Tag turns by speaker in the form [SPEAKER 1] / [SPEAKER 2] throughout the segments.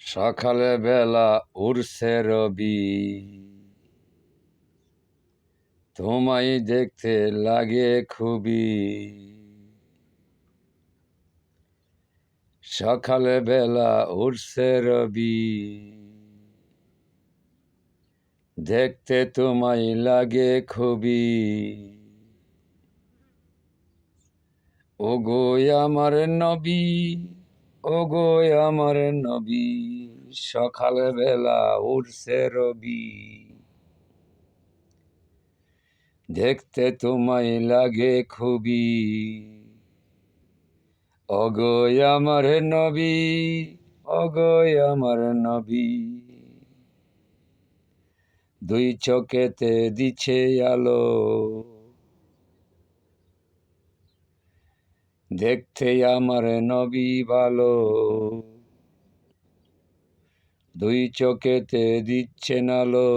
[SPEAKER 1] সকালে বেলা উড়ছে রবি। তোমায় দেখতে লাগে খুবই। সকালে বেলা উড়ছে রবি। দেখতে তোমায় লাগে খুবই। ওগো আমার নবী। ওগো আমার নবী সকাল বেলা উঠছে রবি। দেখতে তোমায় লাগে খুবই। ওগো আমার নবী ওগো আমার নবী। দুই চোখেতে দিছে আলো। দেখতে আমার নবী ভালো। দুই চোখেতে দিচ্ছে নালো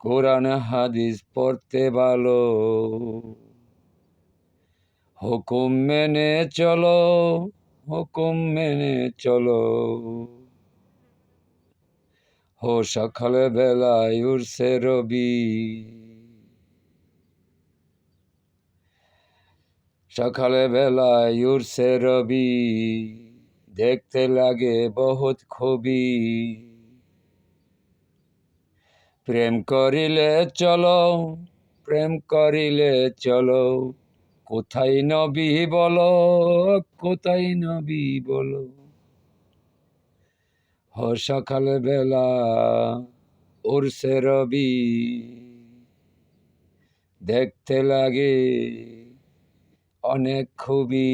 [SPEAKER 1] কোরআন, হাদিস পড়তে ভালো। হুকুম মেনে চলো, হুকুম মেনে চলো। হো সকালে বেলায় উড়ছে রবি। সকালে বেলায় উড়ছে রবি, দেখতে লাগে বহুত খুবই। প্রেম করিলে চলো, প্রেম করিলে চলো, কোথায় নবী বলো, কোথায় নবী বলো। হ সকাল বেলা উড়ছে রবি, দেখতে লাগে অনেক খুবই।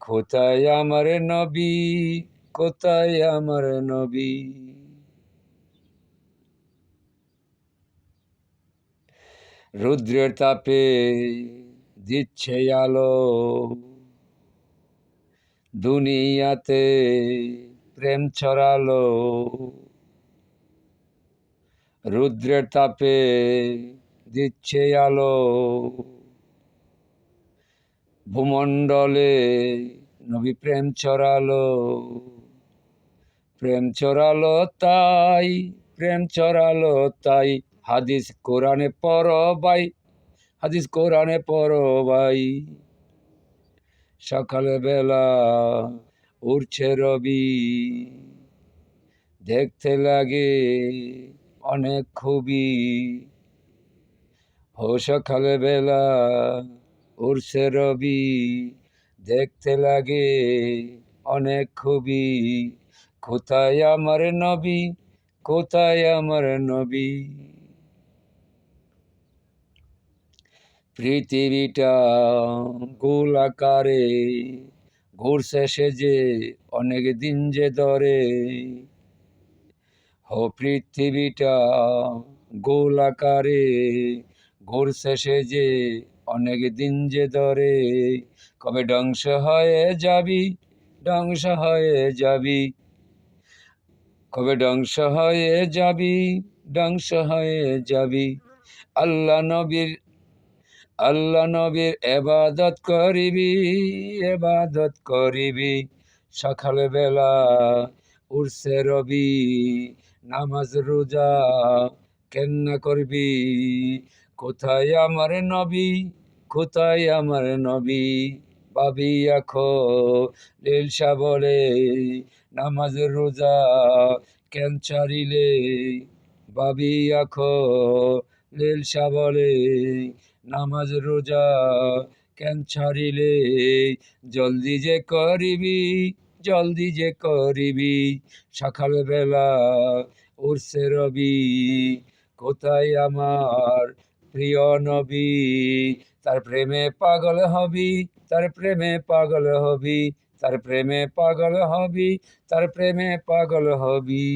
[SPEAKER 1] কোথায় আমার নবী? কোথায় আমার নবী? রুদ্রের তাপে দিচ্ছে আলো। দুনিয়াতে প্রেম ছড়ালো। রুদ্রের তাপে দিচ্ছে আলো। ভূমণ্ডলে নবী প্রেম ছড়ালো প্রেম ছড়ালো তাই, প্রেম ছড়ালো তাই, হাদিস কোরআনে পর বাই হাদিস কোরআনে পর বাই সকালে বেলা উঠছে রবি, দেখতে লাগে অনেক খুবই। হো সকালে বেলা উড়ছে রবি দেখতে লাগে অনেক খুবই। কোথায় আমার নবী? কোথায় আমার নবী? পৃথিবীটা গোল আকারে ঘুরছে সে যে অনেক দিন যে ধরে। হো, পৃথিবীটা গোল আকারে ঘুরছে সে যে অনেক দিন যে ধরে কবে ধ্বংস হয়ে যাবি, ধ্বংস হয়ে যাবি। কবে ধ্বংস হয়ে যাবি, ধ্বংস হয়ে যাবি। আল্লাহ নবীর আল্লাহ নবীর এবাদত করিবি এবাদত করিবি। সকাল বেলা উড়ছে রবি, নামাজ, রোজা কেন্না করবি? কোথায় আমার নবী? কোথায় আমার নবী? বাবি আখো লীলসা বলে নামাজ রোজা কেন চারিলে বাবি আখো লীলসা বলে নামাজ রোজা কেন ছাড়িলে? জলদি যে করিবি, জলদি যে করিবি সকাল বেলা উড়ছে রবি, কোথায় আমার প্রিয় নবী, তার প্রেমে পাগল হবি, তার প্রেমে পাগল হবি, তার প্রেমে পাগল হবি, তার প্রেমে পাগল হবি।